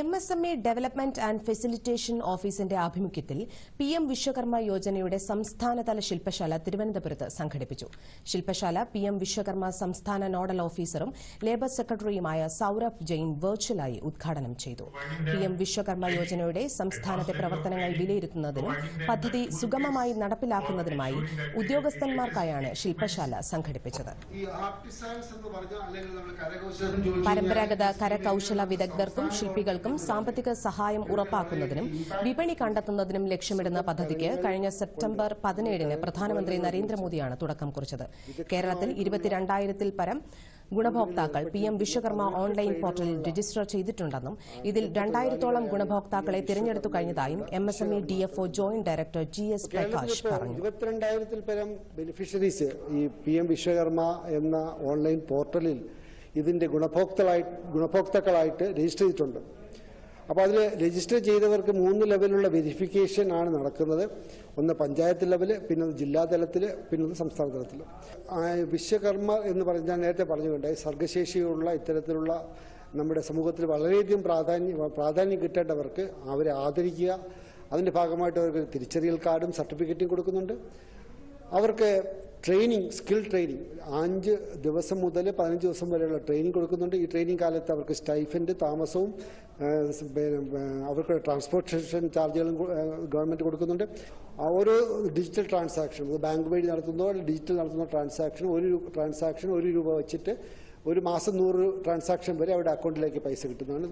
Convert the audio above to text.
M S M E development and facilitation ഓഫീസിന്റെ ആഭിമുഖ്യത്തിൽ P M Vishwakarma യോജനയുടെ സംസ്ഥാനതല ശില്പശാല തിരുവനന്തപുരത്ത് സംഘടിപ്പിച്ചു. ശില്പശാല പി എം വിശ്വകർമ്മ സംസ്ഥാന നോഡൽ ഓഫീസറും ലേബർ സെക്രട്ടറിയുമായ സൌരഭ് ജെയിൻ വെർച്വലായി ഉദ്ഘാടനം ചെയ്തു. പി എം വിശ്വകർമ്മ യോജനയുടെ സംസ്ഥാനത്തെ പ്രവർത്തനങ്ങൾ വിലയിരുത്തുന്നതിനും പദ്ധതി സുഗമമായി നടപ്പിലാക്കുന്നതിനുമായി ഉദ്യോഗസ്ഥന്മാർക്കായാണ് ശില്പശാല സംഘടിപ്പിച്ചത്. പരമ്പരാഗത കരകൌശല വിദഗ്ധർക്കും ശില്പികൾക്കും സാമ്പത്തിക സഹായം ഉറപ്പാക്കുന്നതിനും വിപണി കണ്ടെത്തുന്നതിനും ലക്ഷ്യമിടുന്ന പദ്ധതിക്ക് കഴിഞ്ഞ സെപ്റ്റംബർ പതിനേഴിന് പ്രധാനമന്ത്രി നരേന്ദ്രമോദിയാണ് തുടക്കം കുറിച്ചത്. കേരളത്തിൽ ഇരുപത്തിരണ്ടായിരത്തിൽ പരം ഗുണഭോക്താക്കൾ പി എം വിശ്വകർമ്മ ഓൺലൈൻ പോർട്ടലിൽ രജിസ്റ്റർ ചെയ്തിട്ടുണ്ടെന്നും ഇതിൽ രണ്ടായിരത്തോളം ഗുണഭോക്താക്കളെ തിരഞ്ഞെടുത്തു കഴിഞ്ഞതായും M S M E D F O joint director G S Prakash പറഞ്ഞു. ഇരുപത്തിരണ്ടായിരത്തിൽ പരം ബെനിഫിഷ്യറീസ് ഈ പി എം വിശ്വകർമ്മ എന്ന ഓൺലൈൻ പോർട്ടലിൽ ഇതിന്റെ ഗുണഭോക്താക്കളായിട്ട് രജിസ്റ്റർ ചെയ്തിട്ടുണ്ട്. അപ്പോൾ അതിൽ രജിസ്റ്റർ ചെയ്തവർക്ക് മൂന്ന് ലെവലുള്ള വെരിഫിക്കേഷൻ ആണ് നടക്കുന്നത്. ഒന്ന് പഞ്ചായത്ത് ലെവൽ പിന്നെ ഒന്ന് ജില്ലാ തലത്തിൽ പിന്നെ ഒന്ന് സംസ്ഥാന തലത്തിൽ വിശ്വകർമ്മ എന്ന് പറഞ്ഞ ഞാൻ നേരത്തെ പറഞ്ഞുകൊണ്ടായി സർഗശേഷിയുള്ള ഇത്തരത്തിലുള്ള നമ്മുടെ സമൂഹത്തിൽ വളരെയധികം പ്രാധാന്യം പ്രാധാന്യം കിട്ടേണ്ടവർക്ക് അവരെ ആദരിക്കുക. അതിന്റെ ഭാഗമായിട്ട് അവർക്ക് തിരിച്ചറിയൽ കാർഡും സർട്ടിഫിക്കറ്റും കൊടുക്കുന്നുണ്ട്. അവർക്ക് ട്രെയിനിങ് സ്കിൽ ട്രെയിനിങ് അഞ്ച് ദിവസം മുതൽ പതിനഞ്ച് ദിവസം വരെയുള്ള ട്രെയിനിങ് കൊടുക്കുന്നുണ്ട്. ഈ ട്രെയിനിങ് കാലത്ത് അവർക്ക് സ്റ്റൈഫൻഡ് താമസവും അവർക്ക് ട്രാൻസ്പോർട്ടേഷൻ ചാർജുകളും ഗവൺമെന്റ് കൊടുക്കുന്നുണ്ട്. ഓരോ ഡിജിറ്റൽ ട്രാൻസാക്ഷൻ ബാങ്ക് വഴി നടത്തുന്നതോ ഡിജിറ്റൽ നടത്തുന്ന ട്രാൻസാക്ഷൻ ഒരു ട്രാൻസാക്ഷൻ ഒരു രൂപ വെച്ചിട്ട് ഒരു മാസം നൂറ് ട്രാൻസാക്ഷൻ വരെ അവരുടെ അക്കൗണ്ടിലേക്ക് പൈസ കിട്ടുന്നതാണ്.